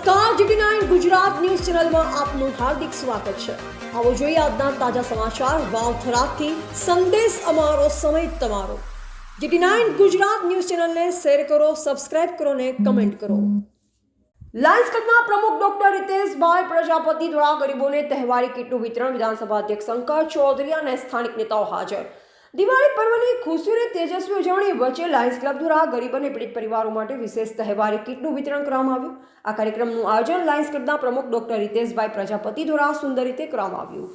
નમસ્કાર GT Gujarat news ચેનલમાં આપનું હાર્દિક સ્વાગત છે. આવો જોઈએ આજના તાજા સમાચાર વાવથરાથી. સંદેશ અમારો, સમય તમારો. જીટી નાઇન ગુજરાત ન્યૂઝ ચેનલને શેર કરો, સબસ્ક્રાઇબ કરો ને કમેન્ટ કરો. લાયન્સ ક્લબના પ્રમુખ ડોક્ટર રિતેશભાઈ પ્રજાપતિ દ્વારા ગરીબોને તહેવારી કીટનું વિતરણ વિધાનસભા અધ્યક્ષ શંકર ચૌધરી અને સ્થાનિક નેતાઓ હાજર. દિવાળી પર્વની ખુશીઓને તેજસ્વી ઉજવણી વચ્ચે લાયન્સ ક્લબ દ્વારા ગરીબ અને પીડિત પરિવારો માટે વિશેષ તહેવારી કીટનું વિતરણ કરવામાં આવ્યું. આ કાર્યક્રમનું આયોજન લાયન્સ ક્લબના પ્રમુખ ડોક્ટર રિતેશભાઈ પ્રજાપતિ દ્વારા સુંદર રીતે કરવામાં આવ્યું.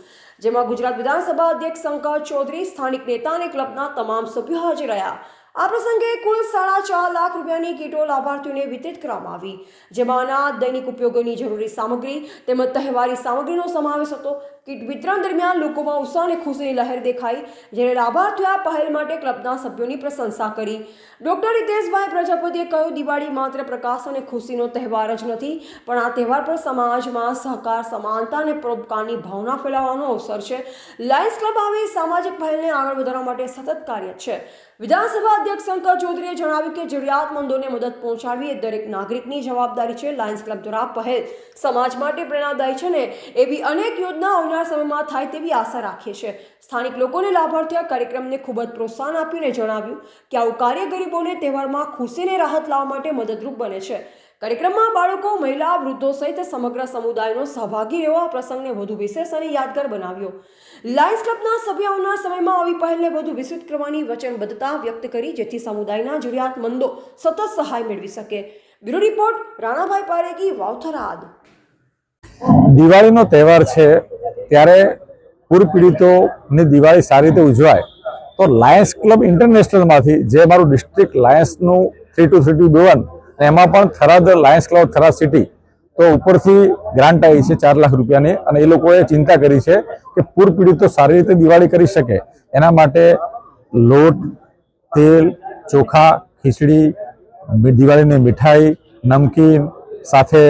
જેમાં ગુજરાત વિધાનસભા અધ્યક્ષ શંકર ચૌધરી, સ્થાનિક નેતા અને ક્લબના તમામ સભ્યો હાજર રહ્યા. આ પ્રસંગે કુલ સાડા ચાર લાખ રૂપિયાની કીટો લાભાર્થીઓને વિતરિત કરવામાં આવી. જેમાં અનાજ, દૈનિક ઉપયોગોની જરૂરી સામગ્રી તેમજ તહેવારી સામગ્રીનો સમાવેશ હતો. કીટ વિતરણ દરમિયાન લોકોમાં ઉત્સાહ અને ખુશીની લહેર દેખાઈ જેને લાભાર્થીઓ આ પહેલ માટે ક્લબના સભ્યોની પ્રશંસા કરી. ડોક્ટર રિતેશભાઈ પ્રજાપતિએ કહ્યું, દિવાળી માત્ર પ્રકાશ અને ખુશીનો તહેવાર જ નથી, પણ આ તહેવાર પર સમાજમાં સહકાર, સમાનતા અને પરોપકારની ભાવના ફેલાવવાનો અવસર છે. લાયન્સ ક્લબ આવી સામાજિક પહેલને આગળ વધારવા માટે સતત કાર્ય છે. વિધાનસભા અધ્યક્ષ શંકર ચૌધરીએ જણાવ્યું કે જરૂરિયાતમંદોને મદદ પહોંચાડવી એ દરેક નાગરિકની જવાબદારી છે. લાયન્સ ક્લબ દ્વારા પહેલ સમાજ માટે પ્રેરણાદાયી છે ને એવી અનેક યોજના આવનાર સમયમાં થાય તેવી આશા રાખીએ છીએ. સ્થાનિક લોકોને લાભાર્થી આ કાર્યક્રમને ખૂબ જ પ્રોત્સાહન આપ્યું અને જણાવ્યું કે આવું કાર્ય ગરીબોને તહેવારમાં ખુશીને રાહત લાવવા માટે મદદરૂપ બને છે. કાર્યક્રમમાં બાળકો, મહિલા, વૃદ્ધો સહિત સમગ્ર સમુદાયનો સહભાગી રહ્યો આ પ્રસંગને વધુ વિશેષ અને યાદગાર બનાવ્યો. લાયન્સ ક્લબના સભ્ય આવનાર સમયમાં આવી પહેલને વધુ વિસ્તૃત કરવાની વચનબદ્ધતા વ્યક્ત કરી, જેથી સમુદાયના જરૂરિયાતમંદો સતત સહાય મેળવી શકે. બ્યુરો રિપોર્ટ, રાણાભાઈ પારેગી વાવથરાદ દિવાળીનો તહેવાર છે, ત્યારે પૂર પીડિતોની દિવાળી સારી રીતે ઉજવાય. તો લાયન્સ ક્લબ ઇન્ટરનેશનલમાંથી જે મારું ડિસ્ટ્રિક્ટ લાયન્સનું થ્રી ટુ થ્રી ટુ એમાં પણ Tharad lions club Tharad city, તો ઉપરથી ગ્રાન્ટ આવી છે ચાર લાખ રૂપિયાની અને એ લોકોએ ચિંતા કરી છે કે પૂર પીડિતો સારી રીતે દિવાળી કરી શકે. એના માટે લોટ, તેલ, ચોખા, ખીચડી દિવાળીની મીઠાઈ, નમકીન, સાથે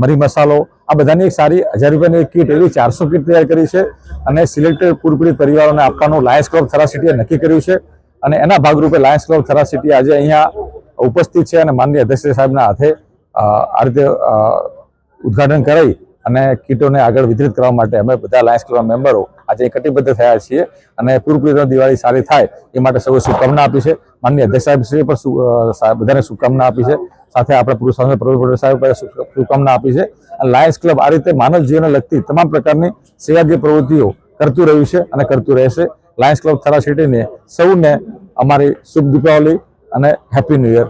મરી મસાલો, આ બધાની એક સારી હજાર રૂપિયાની એક કીટ, એવી ચારસો કીટ તૈયાર કરી છે અને સિલેક્ટેડ પૂરપીડિત પરિવારોને આપવાનું લાયન્સ ક્લબ થરા સિટીએ નક્કી કર્યું છે. અને એના ભાગરૂપે લાયન્સ ક્લબ થરા સિટી આજે અહીંયા ઉપસ્થિત છે અને માનનીય અધ્યક્ષ સાહેબના હાથે આ રીતે ઉદઘાટન કરાવી અને કીટોને આગળ વિતરિત કરવા માટે અમે બધા લાયન્સ ક્લબ મેમ્બરો આજે કટિબદ્ધ થયા છીએ અને પૂરપીડિતો દિવાળી સારી થાય એ માટે સૌએ શુભકામના આપી છે. માનનીય અધ્યક્ષ સાહેબ શ્રી પણ બધાને શુભકામના આપી છે. સાથે આપણા પુરુષ પ્રવીણ સાહેબ શુભકામના આપી છે. અને લાયન્સ ક્લબ આ રીતે માનવ જીવનને લગતી તમામ પ્રકારની સેવાકીય પ્રવૃત્તિઓ કરતું રહ્યું છે અને કરતું રહેશે. લાયન્સ ક્લબ થરા સિટીને સૌને અમારી શુભ દીપાવલી અને હેપી ન્યૂ યર